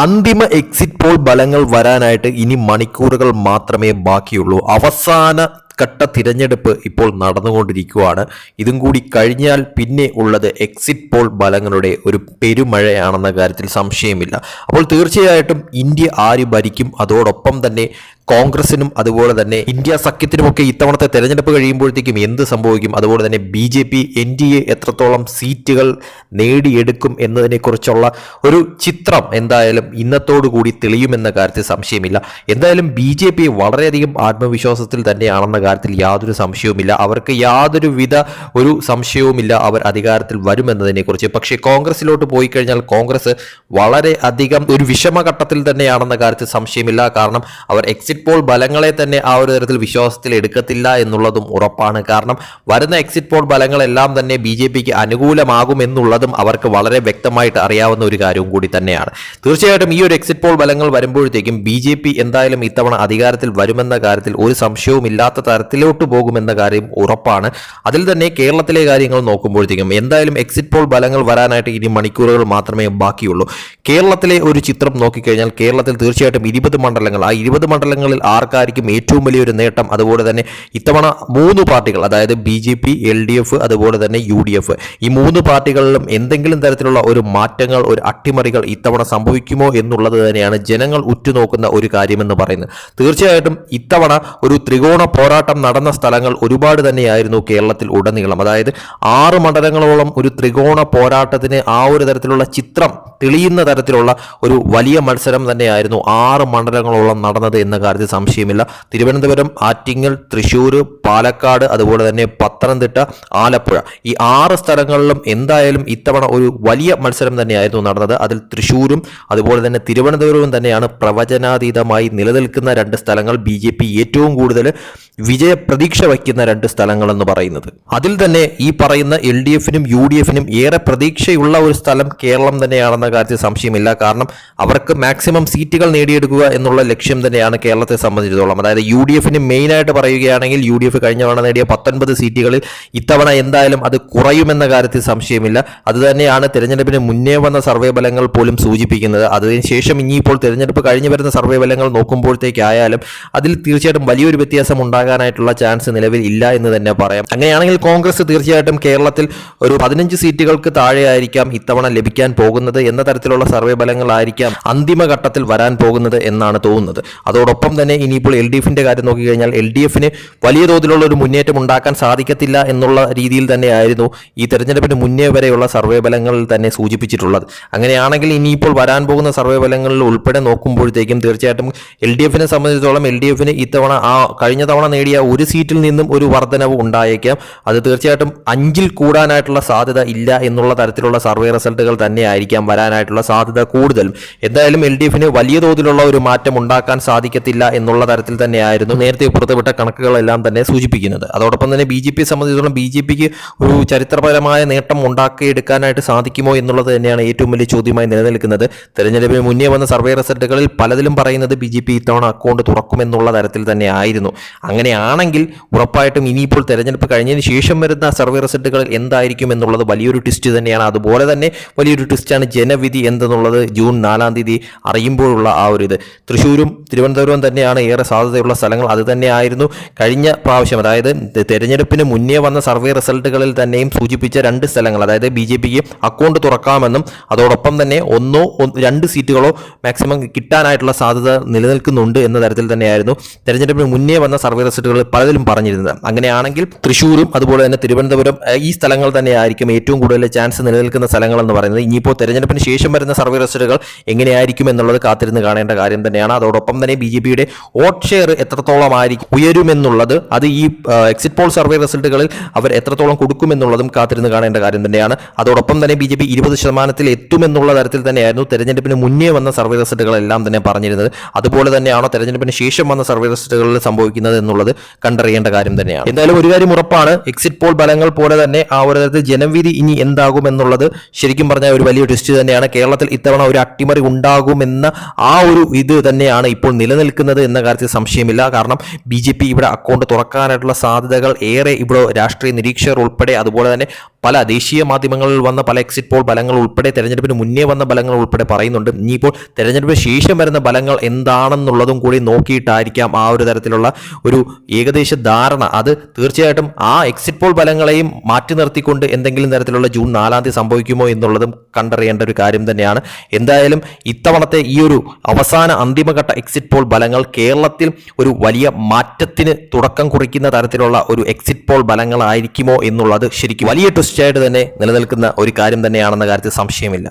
അന്തിമ exit poll ഫലങ്ങൾ വരാനായിട്ട് ഇനി മണിക്കൂറുകൾ മാത്രമേ ബാക്കിയുള്ളൂ. അവസാന ഘട്ട തിരഞ്ഞെടുപ്പ് ഇപ്പോൾ നടന്നുകൊണ്ടിരിക്കുകയാണ്. ഇതും കൂടി കഴിഞ്ഞാൽ പിന്നെ ഉള്ളത് എക്സിറ്റ് പോൾ ഫലങ്ങളുടെ ഒരു പെരുമഴയാണെന്ന കാര്യത്തിൽ സംശയമില്ല. അപ്പോൾ തീർച്ചയായിട്ടും ഇന്ത്യ ആര് ഭരിക്കും? അതോടൊപ്പം തന്നെ കോൺഗ്രസിനും അതുപോലെ തന്നെ ഇന്ത്യ സഖ്യത്തിനുമൊക്കെ ഇത്തവണത്തെ തെരഞ്ഞെടുപ്പ് കഴിയുമ്പോഴത്തേക്കും എന്ത് സംഭവിക്കും? അതുപോലെ തന്നെ B J P N D A എത്രത്തോളം സീറ്റുകൾ നേടിയെടുക്കും എന്നതിനെക്കുറിച്ചുള്ള ഒരു ചിത്രം എന്തായാലും ഇന്നത്തോടു കൂടി തെളിയുമെന്ന കാര്യത്തിൽ സംശയമില്ല. എന്തായാലും ബി ജെ പി വളരെയധികം ആത്മവിശ്വാസത്തിൽ തന്നെയാണെന്ന കാര്യത്തിൽ യാതൊരു സംശയവുമില്ല. അവർക്ക് യാതൊരുവിധ ഒരു സംശയവുമില്ല അവർ അധികാരത്തിൽ വരുമെന്നതിനെക്കുറിച്ച്. പക്ഷേ കോൺഗ്രസിലോട്ട് പോയി കഴിഞ്ഞാൽ കോൺഗ്രസ് വളരെ അധികം ഒരു വിഷമഘട്ടത്തിൽ തന്നെയാണെന്ന കാര്യത്തിൽ സംശയമില്ല. കാരണം അവർ എക്സിറ്റ് പോൾ ഫലങ്ങളെ തന്നെ ആ ഒരു തരത്തിൽ വിശ്വാസത്തിൽ എടുക്കത്തില്ല എന്നുള്ളതും ഉറപ്പാണ്. കാരണം വരുന്ന എക്സിറ്റ് പോൾ ഫലങ്ങളെല്ലാം തന്നെ ബി ജെ പിക്ക് അനുകൂലമാകുമെന്നുള്ളതും അവർക്ക് വളരെ വ്യക്തമായിട്ട് അറിയാവുന്ന ഒരു കാര്യവും കൂടി തന്നെയാണ്. തീർച്ചയായിട്ടും ഈ ഒരു എക്സിറ്റ് പോൾ ഫലങ്ങൾ വരുമ്പോഴത്തേക്കും ബി ജെ പി എന്തായാലും ഇത്തവണ അധികാരത്തിൽ വരുമെന്ന കാര്യത്തിൽ ഒരു സംശയവും ഇല്ലാത്ത തരത്തിലോട്ട് പോകുമെന്ന കാര്യം ഉറപ്പാണ്. അതിൽ തന്നെ കേരളത്തിലെ കാര്യങ്ങൾ നോക്കുമ്പോഴത്തേക്കും എന്തായാലും എക്സിറ്റ് പോൾ ഫലങ്ങൾ വരാനായിട്ട് ഇനി മണിക്കൂറുകൾ മാത്രമേ ബാക്കിയുള്ളൂ. കേരളത്തിലെ ഒരു ചിത്രം നോക്കിക്കഴിഞ്ഞാൽ കേരളത്തിൽ തീർച്ചയായിട്ടും ഇരുപത് മണ്ഡലങ്ങൾ ആ ഇരുപത് മണ്ഡലങ്ങളിൽ ആർക്കായിരിക്കും ഏറ്റവും വലിയൊരു നേട്ടം? അതുപോലെ തന്നെ ഇത്തവണ മൂന്ന് പാർട്ടികൾ അതായത് B J P L D F അതുപോലെ തന്നെ യു ഡി എഫ് ഈ മൂന്ന് പാർട്ടികളിലും എന്തെങ്കിലും തരത്തിലുള്ള ഒരു മാറ്റങ്ങൾ ഒരു അട്ടിമറികൾ ഇത്തവണ സംഭവിക്കുമോ എന്നുള്ളത് തന്നെയാണ് ജനങ്ങൾ ഉറ്റുനോക്കുന്ന ഒരു കാര്യമെന്ന് പറയുന്നത്. തീർച്ചയായിട്ടും ഇത്തവണ ഒരു ത്രികോണ പോരാട്ടം നടന്ന സ്ഥലങ്ങൾ ഒരുപാട് തന്നെയായിരുന്നു കേരളത്തിൽ ഉടനീളം. അതായത് ആറ് മണ്ഡലങ്ങളോളം ഒരു ത്രികോണ പോരാട്ടത്തിന് ആ ഒരു തരത്തിലുള്ള ചിത്രം തെളിയുന്ന തരത്തിലുള്ള ഒരു വലിയ മത്സരം തന്നെയായിരുന്നു ആറ് മണ്ഡലങ്ങളോളം നടന്നത് എന്ന കാര്യത്തിൽ സംശയമില്ല. തിരുവനന്തപുരം ആറ്റിങ്ങൽ തൃശ്ശൂർ പാലക്കാട് അതുപോലെ തന്നെ പത്തനംതിട്ട ആലപ്പുഴ. ഈ ആറ് സ്ഥലങ്ങളിലും എന്തായാലും ഇത്തവണ ഒരു വലിയ മത്സരം തന്നെയായിരുന്നു നടന്നത്. അതിൽ തൃശ്ശൂരും അതുപോലെ തന്നെ തിരുവനന്തപുരവും തന്നെയാണ് പ്രവചനാതീതമായി നിലനിൽക്കുന്ന രണ്ട് സ്ഥലങ്ങൾ. ബി ഏറ്റവും കൂടുതൽ വിജയ പ്രതീക്ഷ വയ്ക്കുന്ന രണ്ട് സ്ഥലങ്ങളെന്ന് പറയുന്നത്. അതിൽ തന്നെ ഈ പറയുന്ന എൽ ഡി എഫിനും യു ഡി എഫിനും ഏറെ പ്രതീക്ഷയുള്ള ഒരു സ്ഥലം കേരളം തന്നെയാണെന്ന കാര്യത്തിൽ സംശയമില്ല. കാരണം അവർക്ക് മാക്സിമം സീറ്റുകൾ നേടിയെടുക്കുക എന്നുള്ള ലക്ഷ്യം തന്നെയാണ് കേരളത്തെ സംബന്ധിച്ചിടത്തോളം. അതായത് യു ഡി എഫിന് മെയിനായിട്ട് പറയുകയാണെങ്കിൽ യു ഡി എഫ് കഴിഞ്ഞ തവണ നേടിയ പത്തൊൻപത് സീറ്റുകളിൽ ഇത്തവണ എന്തായാലും അത് കുറയുമെന്ന കാര്യത്തിൽ സംശയമില്ല. അതുതന്നെയാണ് തിരഞ്ഞെടുപ്പിന് മുന്നേ വന്ന സർവേ ഫലങ്ങൾ പോലും സൂചിപ്പിക്കുന്നത്. അതിനുശേഷം ഇനിയിപ്പോൾ തിരഞ്ഞെടുപ്പ് കഴിഞ്ഞു വരുന്ന സർവേ ഫലങ്ങൾ നോക്കുമ്പോഴത്തേക്കായാലും അതിൽ തീർച്ചയായിട്ടും വലിയൊരു വ്യത്യാസം ഉണ്ടാകാനായിട്ടുള്ള ചാൻസ് നിലവിൽ ഇല്ല എന്ന് തന്നെ പറയാം. അങ്ങനെയാണെങ്കിൽ കോൺഗ്രസ് തീർച്ചയായിട്ടും കേരളത്തിൽ ഒരു പതിനഞ്ച് സീറ്റുകൾക്ക് താഴെയായിരിക്കാം ഇത്തവണ ലഭിക്കാൻ പോകുന്നത് എന്ന തരത്തിലുള്ള സർവേ ഫലങ്ങളായിരിക്കാം അന്തിമഘട്ടത്തിൽ വരാൻ പോകുന്നത് എന്നാണ് തോന്നുന്നത്. അതോടൊപ്പം തന്നെ ഇനിയിപ്പോൾ എൽ ഡി എഫിന്റെ കാര്യം നോക്കിക്കഴിഞ്ഞാൽ എൽ ഡി എഫിന് വലിയ തോതിലുള്ള ഒരു മുന്നേറ്റം ഉണ്ടാക്കാൻ സാധിക്കത്തില്ല എന്നുള്ള രീതിയിൽ തന്നെയായിരുന്നു ഈ തെരഞ്ഞെടുപ്പിന് മുന്നേ വരെയുള്ള സർവേ ഫലങ്ങളിൽ തന്നെ സൂചിപ്പിച്ചിട്ടുള്ളത്. അങ്ങനെയാണെങ്കിൽ ഇനിയിപ്പോൾ വരാൻ പോകുന്ന സർവേ ഫലങ്ങളിൽ ഉൾപ്പെടെ നോക്കുമ്പോഴത്തേക്കും തീർച്ചയായിട്ടും എൽ ഡി എഫിനെ സംബന്ധിച്ചിടത്തോളം എൽ ഡി എഫിന് ഇത്തവണ ആ കഴിഞ്ഞ തവണ നേടിയ ഒരു സീറ്റിൽ നിന്നും ഒരു വർധനവ് ഉണ്ടായേക്കാം. അത് തീർച്ചയായിട്ടും അഞ്ചിൽ കൂടാനായിട്ടുള്ള സാധ്യത ഇല്ല എന്നുള്ള തരത്തിലുള്ള സർവേ റിസൾട്ടുകൾ തന്നെ ആയിരിക്കാം വരാനായിട്ടുള്ള സാധ്യത കൂടുതലും. എന്തായാലും എൽ ഡി എഫിന് വലിയ തോതിലുള്ള ഒരു മാറ്റം ഉണ്ടാക്കാൻ സാധിക്കത്തില്ല എന്നുള്ള തരത്തിൽ തന്നെയായിരുന്നു നേരത്തെ പുറത്തുവിട്ട കണക്കുകളെല്ലാം തന്നെ സൂചിപ്പിക്കുന്നത്. അതോടൊപ്പം തന്നെ ബി ജെ പിയെ സംബന്ധിച്ചിടത്തോളം ബി ജെ പിക്ക് ഒരു ചരിത്രപരമായ നേട്ടം ഉണ്ടാക്കിയെടുക്കാനായിട്ട് സാധിക്കുമോ എന്നുള്ളത് തന്നെയാണ് ഏറ്റവും വലിയ ചോദ്യമായി നിലനിൽക്കുന്നത്. തെരഞ്ഞെടുപ്പിന് മുന്നേ വന്ന സർവേ റിസൾട്ടുകളിൽ പലതിലും പറയുന്നത് ബി ജെ പി ഇത്തവണ അക്കൗണ്ട് തുറക്കുമെന്നുള്ള തരത്തിൽ തന്നെ ആയിരുന്നു അങ്ങനെയാണെങ്കിൽ ഉറപ്പായിട്ടും ഇനിയിപ്പോൾ തെരഞ്ഞെടുപ്പ് കഴിഞ്ഞതിന് ശേഷം വരുന്ന സർവേ റിസൾട്ടുകൾ എന്തായിരിക്കും എന്നുള്ളത് വലിയൊരു ട്വിസ്റ്റ് തന്നെയാണ്. അതുപോലെ തന്നെ വലിയൊരു ട്വിസ്റ്റാണ് ജനവിധി എന്തെന്നുള്ളത് ജൂൺ നാലാം തീയതി അറിയുമ്പോഴുള്ള ആ ഒരു ഇത്. തൃശ്ശൂരും തിരുവനന്തപുരവും തന്നെയാണ് ഏറെ സാധ്യതയുള്ള സ്ഥലങ്ങൾ. അത് തന്നെയായിരുന്നു കഴിഞ്ഞ പ്രാവശ്യം. അതായത് തെരഞ്ഞെടുപ്പിന് മുന്നേ വന്ന സർവേ റിസൾട്ടുകളിൽ തന്നെയും സൂചിപ്പിച്ച രണ്ട് സ്ഥലങ്ങൾ. അതായത് ബി ജെ പിക്ക് അക്കൗണ്ട് തുറക്കാമെന്നും അതോടൊപ്പം തന്നെ ഒന്നോ രണ്ട് സീറ്റുകളോ മാക്സിമം കിട്ടാനായിട്ടുള്ള സാധ്യത നിലനിൽക്കുന്നുണ്ട് എന്ന തരത്തിൽ തന്നെയായിരുന്നു. തെരഞ്ഞെടുപ്പിന് മുന്നേ വന്ന സർവേ റിസൾട്ടുകൾ പലതിലും പറഞ്ഞിരുന്നത്. അങ്ങനെയാണെങ്കിൽ തൃശ്ശൂരും അതുപോലെ തന്നെ തിരുവനന്തപുരം ഈ സ്ഥലങ്ങൾ തന്നെയായിരിക്കും ഏറ്റവും കൂടുതൽ ചാൻസ് നിലനിൽക്കുന്ന സ്ഥലങ്ങൾ എന്ന് പറയുന്നത്. ഇനിയിപ്പോൾ തെരഞ്ഞെടുപ്പിന് ശേഷം വരുന്ന സർവേ റിസൾട്ടുകൾ എങ്ങനെയായിരിക്കും എന്നുള്ളത് കാത്തിരുന്ന് കാണേണ്ട കാര്യം തന്നെയാണ്. അതോടൊപ്പം തന്നെ ബി ജെ പിയുടെ വോട്ട് ഷെയർ എത്രത്തോളം ആയിരിക്കും ഉയരുമെന്നുള്ളത് അത് ഈ എക്സിറ്റ് പോൾ സർവേ റിസൾട്ടുകളിൽ അവർ എത്രത്തോളം കൊടുക്കുമെന്നുള്ളതും കാത്തിരുന്ന് കാണേണ്ട കാര്യം തന്നെയാണ്. അതോടൊപ്പം തന്നെ ബി ജെ പി ഇരുപത് ശതമാനത്തിൽ എത്തുമെന്നുള്ള തരത്തിൽ തന്നെയായിരുന്നു തെരഞ്ഞെടുപ്പിന് മുന്നേ വന്ന സർവേ റിസൾട്ടുകളെല്ലാം തന്നെ പറഞ്ഞിരുന്നത്. അതുപോലെ തന്നെയാണോ തെരഞ്ഞെടുപ്പിന് ശേഷം വന്ന സർവേ റിസൾട്ടുകളിൽ സംഭവിക്കുന്നത് എന്നുള്ളത് കണ്ടറിയേണ്ട കാര്യം തന്നെയാണ്. എന്തായാലും ഒരു കാര്യം ഉറപ്പാണ് എക്സിറ്റ് പോൾ ഫലങ്ങൾ പോലെ തന്നെ ആ ഒരു തരത്തിൽ ജനവിധി ഇനി എന്താകും എന്നുള്ളത് ശരിക്കും പറഞ്ഞാൽ ഒരു വലിയ ട്വിസ്റ്റ് തന്നെയാണ്. കേരളത്തിൽ ഇത്തവണ ഒരു അട്ടിമറി ഉണ്ടാകുമെന്ന ആ ഒരു ഇത് തന്നെയാണ് ഇപ്പോൾ നിലനിൽക്കുന്നത് എന്ന കാര്യത്തിൽ സംശയമില്ല. കാരണം ബി ജെ പി ഇവിടെ അക്കൗണ്ട് തുറക്കാനായിട്ടുള്ള സാധ്യതകൾ ഏറെ ഇവിടെ രാഷ്ട്രീയ നിരീക്ഷകർ ഉൾപ്പെടെ അതുപോലെ തന്നെ പല ദേശീയ മാധ്യമങ്ങളിൽ വന്ന പല എക്സിറ്റ് പോൾ ബലങ്ങൾ ഉൾപ്പെടെ തെരഞ്ഞെടുപ്പിന് മുന്നേ വന്ന ബലങ്ങൾ ഉൾപ്പെടെ പറയുന്നുണ്ട്. ഇനിയിപ്പോൾ തെരഞ്ഞെടുപ്പിന് ശേഷം വരുന്ന ബലങ്ങൾ എന്താണെന്നുള്ളതും കൂടി നോക്കിയിട്ടായിരിക്കാം ആ ഒരു തരത്തിലുള്ള ഒരു ഏകദേശ ധാരണ. അത് തീർച്ചയായിട്ടും ആ എക്സിറ്റ് പോൾ ബലങ്ങളെയും മാറ്റി നിർത്തിക്കൊണ്ട് എന്തെങ്കിലും തരത്തിലുള്ള ജൂൺ നാലാം തീയതി സംഭവിക്കുമോ എന്നുള്ളതും കണ്ടറിയേണ്ട ഒരു കാര്യം തന്നെയാണ്. എന്തായാലും ഇത്തവണത്തെ ഈ ഒരു അവസാന അന്തിമഘട്ട എക്സിറ്റ് പോൾ ബലങ്ങൾ കേരളത്തിൽ ഒരു വലിയ മാറ്റത്തിന് തുടക്കം കുറിക്കുന്ന തരത്തിലുള്ള ഒരു എക്സിറ്റ് പോൾ ഫലങ്ങളായിരിക്കുമോ എന്നുള്ളത് ശരിക്കും വലിയ ട്വിസ്റ്റായിട്ട് തന്നെ നിലനിൽക്കുന്ന ഒരു കാര്യം തന്നെയാണെന്ന കാര്യത്തിൽ സംശയമില്ല.